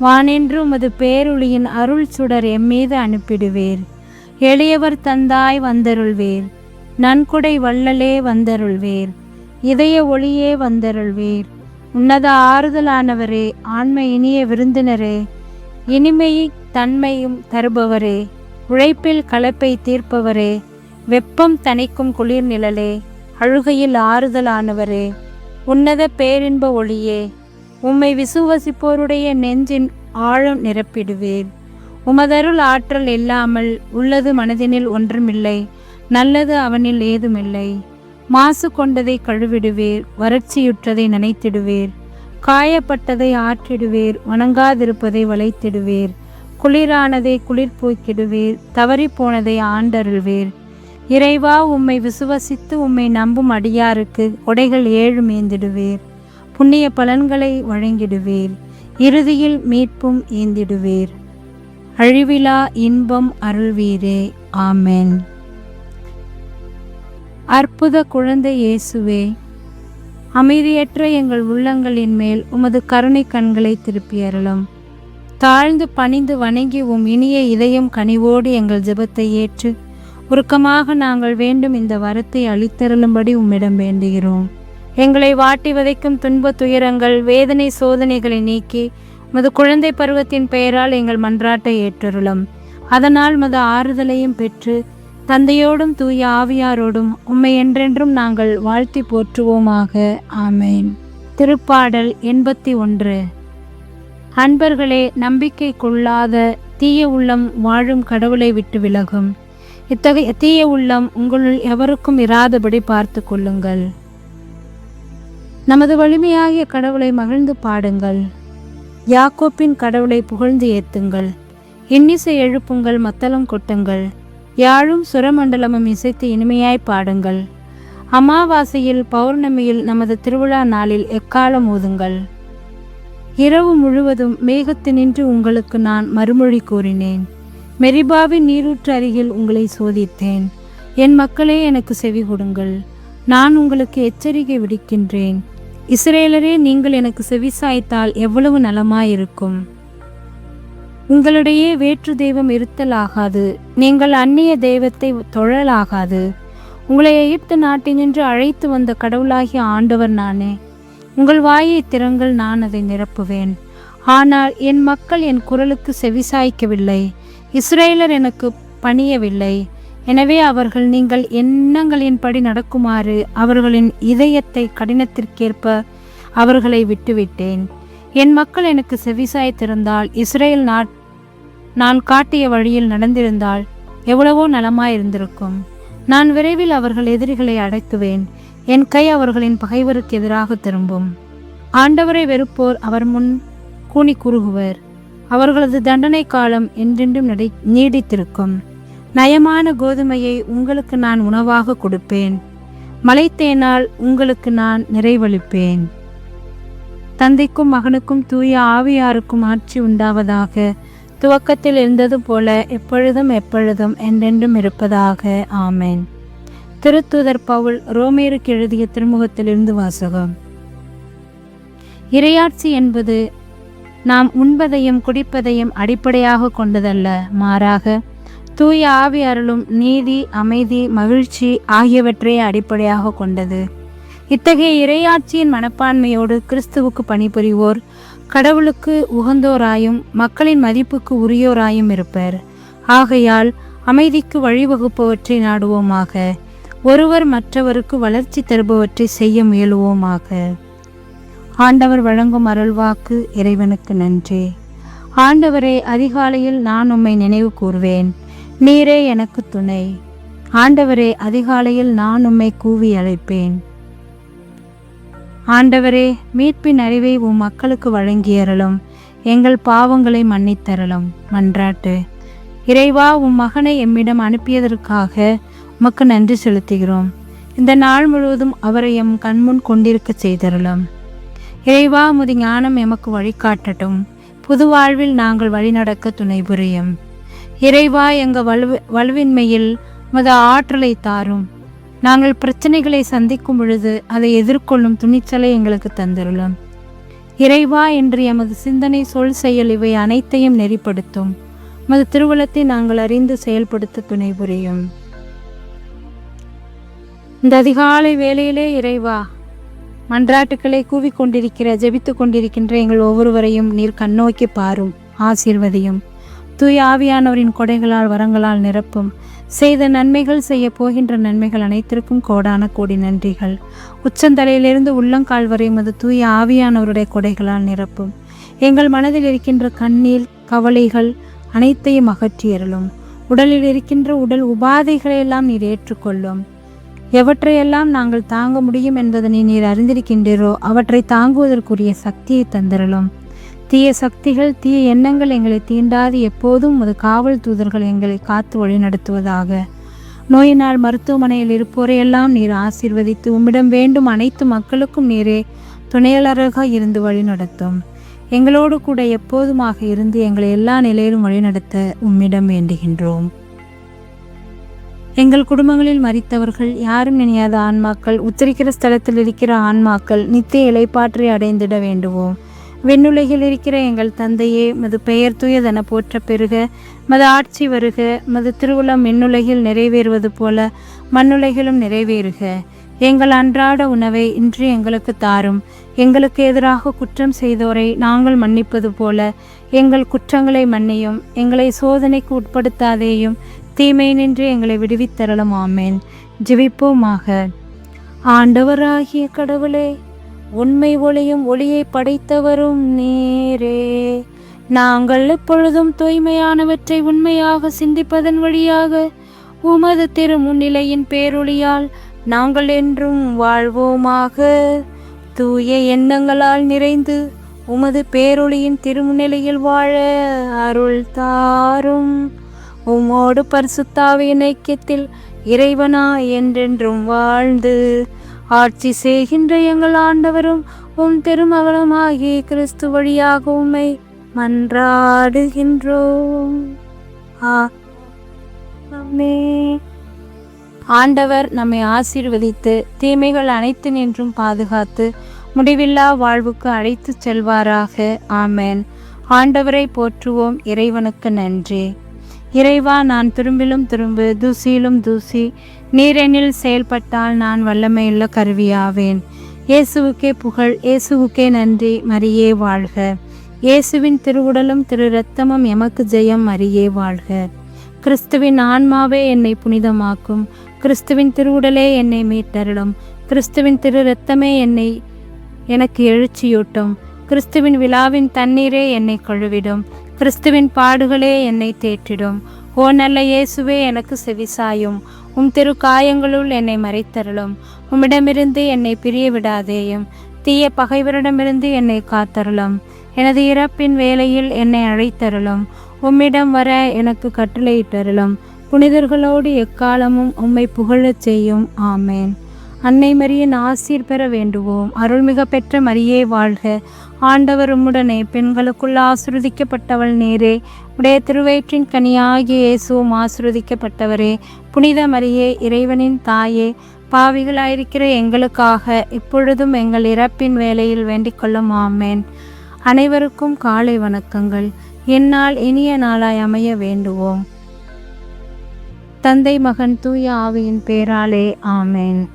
வானென்று உமது பேருளியின் அருள் சுடர் எம்மீது அனுப்பிடுவேர். எளியவர் தந்தாய் வந்தருள்வேர். நன்கொடை வள்ளலே வந்தருள்வேர். இதய ஒளியே வந்தருள்வேர். உன்னத ஆறுதலானவரே ஆண்மை இனிய விருந்தினரே. இனிமையை தன்மையும் தருபவரே. உழைப்பில் கலப்பை தீர்ப்பவரே. வெப்பம் தணிக்கும் குளிர் நிழலே அழுகையில் ஆறுதலானவரே. உன்னத பேரின்ப ஒளியே. உம்மை விசுவசிப்போருடைய நெஞ்சின் ஆழம் நிரப்பிடுவேன். உமதருள் ஆற்றல் இல்லாமல் உள்ளது மனதினில் ஒன்றுமில்லை நல்லது அவனில் ஏதுமில்லை. மாசு கொண்டதை கழுவிடுவேர் வறட்சியுற்றதை நனைத்திடுவேர். காயப்பட்டதை ஆற்றிடுவேர் வணங்காதிருப்பதை வளைத்திடுவேர். குளிரானதை குளிர்போக்கிடுவேர் தவறிப்போனதை ஆண்டருள்வேர். இறைவா உம்மை விசுவசித்து உம்மை நம்பும் அடியாருக்கு கொடைகள் ஏழு மேந்திடுவேர் புண்ணிய பலன்களை வழங்கிடுவீர். இறுதியில் மீட்பும் ஈந்திடுவீர் அழிவிலா இன்பம் அருள்வீரே. ஆமென். அற்புத குழந்தை இயேசுவே அமைதியற்ற எங்கள் உள்ளங்களின் மேல் உமது கருணை கண்களை திருப்பி அருளும். தாழ்ந்து பணிந்து வணங்கி உம் இனிய இதயம் கனிவோடு எங்கள் ஜெபத்தை ஏற்று உருக்கமாக நாங்கள் வேண்டும் இந்த வரத்தை அளித்தருளும்படி உம்மிடம் வேண்டுகிறோம். எங்களை வாட்டி வதைக்கும் துன்ப துயரங்கள் வேதனை சோதனைகளை நீக்கி மது குழந்தை பருவத்தின் பெயரால் எங்கள் மன்றாட்டை ஏற்றருளும். அதனால் மது ஆறுதலையும் பெற்று தந்தையோடும் தூய ஆவியாரோடும் உம்மை என்றென்றும் நாங்கள் வாழ்த்தி போற்றுவோமாக. ஆமேன். திருப்பாடல் எண்பத்தி ஒன்று. அன்பர்களே நம்பிக்கை கொள்ளாத தீய உள்ளம் வாழும் கடவுளை விட்டு விலகும். இத்தகைய தீய உள்ளம் உங்களுள் எவருக்கும் இராதபடி பார்த்து கொள்ளுங்கள். நமது வலிமையாகிய கடவுளை மகிழ்ந்து பாடுங்கள். யாக்கோப்பின் கடவுளை புகழ்ந்து ஏத்துங்கள். இன்னிசை எழுப்புங்கள் மத்தளம் கொட்டுங்கள். யாழும் சுரமண்டலமும் இசைத்து இனிமையாய் பாடுங்கள். அமாவாசையில் பௌர்ணமியில் நமது திருவிழா நாளில் எக்காலம் ஊதுங்கள். இரவு முழுவதும் மேகத்தினின்று உங்களுக்கு நான் மறுமொழி கூறினேன். மெரிபாவின் நீரூற்று அருகில் உங்களை சோதித்தேன். என் மக்களே எனக்கு செவி கொடுங்கள். நான் உங்களுக்கு எச்சரிக்கை விடுக்கின்றேன். இஸ்ரேலரே நீங்கள் எனக்கு செவிசாய்த்தால் எவ்வளவு நலமாயிருக்கும். உங்களிடையே வேற்று தெய்வம் இருத்தலாகாது. நீங்கள் அந்நிய தெய்வத்தை தொழலாகாது. உங்களை எகிப்து நாட்டினின்று அழைத்து வந்த கடவுளாகிய ஆண்டவர் நானே. உங்கள் வாயை திறங்கள் நான் அதை நிரப்புவேன். ஆனால் என் மக்கள் என் குரலுக்கு செவிசாய்க்கவில்லை. இஸ்ரேலர் எனக்கு பணியவில்லை. எனவே அவர்கள் நீங்கள் எண்ணங்களின்படி நடக்குமாறு அவர்களின் இதயத்தை கடினத்திற்கேற்ப அவர்களை விட்டுவிட்டேன். என் மக்கள் எனக்கு செவிசாய்த்திருந்தால் இஸ்ரேல் நாட் நான் காட்டிய வழியில் நடந்திருந்தால் எவ்வளவோ நலமாயிருந்திருக்கும். நான் விரைவில் அவர்கள் எதிரிகளை அடக்குவேன் என் கை அவர்களின் பகைவருக்கு எதிராக திரும்பும். ஆண்டவரை வெறுப்போர் அவர் முன் கூனி குறுகுவர். அவர்களது தண்டனை காலம் என்றென்றும் நடை நீடித்திருக்கும். நயமான கோதுமையை உங்களுக்கு நான் உணவாக கொடுப்பேன். மலைத்தேனால் உங்களுக்கு நான் நிறைவளிப்பேன். தந்தைக்கும் மகனுக்கும் தூய ஆவியாருக்கும் ஆட்சி உண்டாவதாக துவக்கத்தில் இருந்தது போல எப்பொழுதும் எப்பொழுதும் என்றென்றும் இருப்பதாக. ஆமேன். திருத்துதர் பவுல் ரோமேருக்கு எழுதிய திருமுகத்திலிருந்து வாசகம். இரையாட்சி என்பது நாம் உண்பதையும் குடிப்பதையும் அடிப்படையாக கொண்டதல்ல. மாறாக தூய ஆவி அருளும் நீதி அமைதி மகிழ்ச்சி ஆகியவற்றை அடிப்படையாக கொண்டது. இத்தகைய இறையாட்சியின் மனப்பான்மையோடு கிறிஸ்துவுக்கு பணிபுரிவோர் கடவுளுக்கு உகந்தோராயும் மக்களின் மதிப்புக்கு உரியோராயும் இருப்பர். ஆகையால் அமைதிக்கு வழிவகுப்பவற்றை நாடுவோமாக ஒருவர் மற்றவருக்கு வளர்ச்சி தருபவற்றை செய்ய முயலுவோமாக. ஆண்டவர் வழங்கும் அருள்வாக்கு இறைவனுக்கு நன்றி. ஆண்டவரே அதிகாலையில் நான் உம்மை நினைவு கூர்வேன். நீரே எனக்கு துணை. ஆண்டவரே அதிகாலையில் நான் உம்மை கூவி அழைப்பேன். ஆண்டவரே மீட்பின் அறிவை உம் மக்களுக்கு வழங்கியறலும் எங்கள் பாவங்களை மன்னித்தரலும் மன்றாட்டு. இறைவா உம் மகனை எம்மிடம் அனுப்பியதற்காக உமக்கு நன்றி செலுத்துகிறோம். இந்த நாள் முழுவதும் அவரை எம் கண்முன் கொண்டிருக்க செய்தரலும் இறைவா முதி ஞானம் எமக்கு வழிகாட்டட்டும். புது வாழ்வில் நாங்கள் வழிநடக்க துணை புரியும். இறைவா எங்கள் வலுவ வலுவின்மையில் மது ஆற்றலை தாரும். நாங்கள் பிரச்சனைகளை சந்திக்கும் பொழுது அதை எதிர்கொள்ளும் துணிச்சலை எங்களுக்கு தந்துள்ளோம் இறைவா என்று எமது சிந்தனை சொல் செயல் இவை அனைத்தையும் நெறிப்படுத்தும். மது திருவுளத்தை நாங்கள் அறிந்து செயல்படுத்த துணை புரியும். இந்த அதிகாலை வேளையிலே இறைவா மன்றாட்டுக்களை கூவிக்கொண்டிருக்கிற ஜெபித்து கொண்டிருக்கின்ற எங்கள் ஒவ்வொருவரையும் நீர் கண்ணோக்கி பாரும் ஆசீர்வதியும். தூய் ஆவியானவரின் கொடைகளால் வரங்களால் நிரப்பும். செய்த நன்மைகள் செய்ய போகின்ற நன்மைகள் அனைத்திற்கும் கோடான கோடி நன்றிகள். உச்சந்தலையிலிருந்து உள்ளங்கால் வரை மது தூய ஆவியானவருடைய கொடைகளால் நிரப்பும். எங்கள் மனதில் இருக்கின்ற கண்ணீர் கவலைகள் அனைத்தையும் அகற்றியறலும் உடலில் இருக்கின்ற உடல் உபாதைகளையெல்லாம் நீர் ஏற்றுக்கொள்ளும். எவற்றையெல்லாம் நாங்கள் தாங்க முடியும் என்பதனை நீர் அறிந்திருக்கின்றீரோ அவற்றை தாங்குவதற்குரிய சக்தியை தந்திரலும் தீய சக்திகள் தீய எண்ணங்கள் எங்களை தீண்டாது. எப்போதும் உமது காவல் தூதர்கள் எங்களை காத்து வழிநடத்துவதாக நோயினால் மருத்துவமனையில் இருப்போரையெல்லாம் நீர் ஆசிர்வதித்து உம்மிடம் வேண்டும். அனைத்து மக்களுக்கும் நீரே துணையாளராக இருந்து வழிநடத்தும் எங்களோடு கூட எப்போதுமாக இருந்து எங்களை எல்லா நிலையிலும் வழிநடத்த உம்மிடம் வேண்டுகின்றோம். எங்கள் குடும்பங்களில் மறித்தவர்கள் யாரும் நினையாத ஆன்மாக்கள் உத்தரிக்கிற ஸ்தலத்தில் இருக்கிற ஆன்மாக்கள் நித்திய இலைப்பாற்றை அடைந்திட வேண்டுவோம். விண்ணுலகில் இருக்கிற எங்கள் தந்தையே மது பெயர் தூயதென போற்ற பெருக மது ஆட்சி வருக மது திருவுளம் விண்ணுலகில் நிறைவேறுவது போல மண்ணுலகிலும் நிறைவேறுக. எங்கள் அன்றாட உணவை இன்று எங்களுக்கு தாரும். எங்களுக்கு எதிராக குற்றம் செய்தோரை நாங்கள் மன்னிப்பது போல எங்கள் குற்றங்களை மன்னியும் எங்களை சோதனைக்கு உட்படுத்தாதேயும் தீமை நின்று எங்களை விடுவித்தரலும் ஆமேன். ஜெபிப்போமாக. ஆண்டவராகிய கடவுளே உண்மை ஒளியும் ஒளியை படைத்தவரும் நீரே. நாங்கள் எப்பொழுதும் தூய்மையானவற்றை உண்மையாக சிந்திப்பதன் வழியாக உமது திருமுன்னிலையின் பேரொளியால் நாங்கள் என்றும் வாழ்வோமாக. தூய எண்ணங்களால் நிறைந்து உமது பேரொளியின் திருமுன்னிலையில் வாழ அருள் தாரும். உமோடு பரிசுத்தாவின் ஐக்கியத்தில் இறைவனா என்றென்றும் வாழ்ந்து ஆட்சி செய்கின்ற எங்கள் ஆண்டவரும் உம் திருமகனுமாகிய கிறிஸ்து வழியாக உம்மை மன்றாடுகின்றோம். ஆண்டவர் நம்மை ஆசீர்வதித்து தீமைகள் அனைத்து நின்றும் பாதுகாத்து முடிவில்லா வாழ்வுக்கு அழைத்துச் செல்வாராக. ஆமேன். ஆண்டவரை போற்றுவோம். இறைவனுக்கு நன்றி. இறைவா நான் திரும்பிலும் திரும்பு தூசியிலும் தூசி நீரெனில் செயல்பட்டால் நான் வல்லமையுள்ள கருவியாவேன். இயேசுவுக்கே புகழ் இயேசுவுக்கே நன்றி மரியே வாழ்க. இயேசுவின் திருவுடலும் திரு ரத்தமும் எமக்கு ஜெயம் மரியே வாழ்க. கிறிஸ்துவின் ஆன்மாவே என்னை புனிதமாக்கும். கிறிஸ்துவின் திருவுடலே என்னை மீட்டருளும். கிறிஸ்துவின் திரு ரத்தமே என்னை எனக்கு எழுச்சியூட்டும். கிறிஸ்துவின் விழாவின் தண்ணீரே என்னை கழுவிடும். கிறிஸ்துவின் பாடுகளே என்னை தேற்றிடும். ஓ நல்ல இயேசுவே எனக்கு செவிசாயும் உம் திரு காயங்களுள் என்னை மறைத்தருளும். உம்மிடமிருந்து என்னை பிரிய விடாதேயும் தீய பகைவரிடமிருந்து என்னை காத்தருளும். எனது இறப்பின் வேலையில் என்னை அழைத்தருளும். உம்மிடம் வர எனக்கு கட்டளையிட்டருளும். புனிதர்களோடு எக்காலமும் உம்மை புகழச் செய்யும். ஆமேன். அன்னை மரியின் ஆசீர் பெற வேண்டுவோம். அருள்மிக பெற்ற மரியே வாழ்க. ஆண்டவர் உம்முடனே பெண்களுக்குள் ஆசிர்வதிக்கப்பட்டவள் நேரே. உடைய திருவயிற்றின் கனியாகிய இயேசுவும் ஆசிர்வதிக்கப்பட்டவரே. புனித மரியே இறைவனின் தாயே பாவிகளாயிருக்கிற எங்களுக்காக இப்பொழுதும் எங்கள் இறப்பின் வேலையில் வேண்டிக் கொள்ளும் ஆமேன். அனைவருக்கும் காலை வணக்கங்கள். என்னால் இனிய நாளாய் அமைய வேண்டுவோம். தந்தை மகன் தூய ஆவியின் பேராலே ஆமேன்.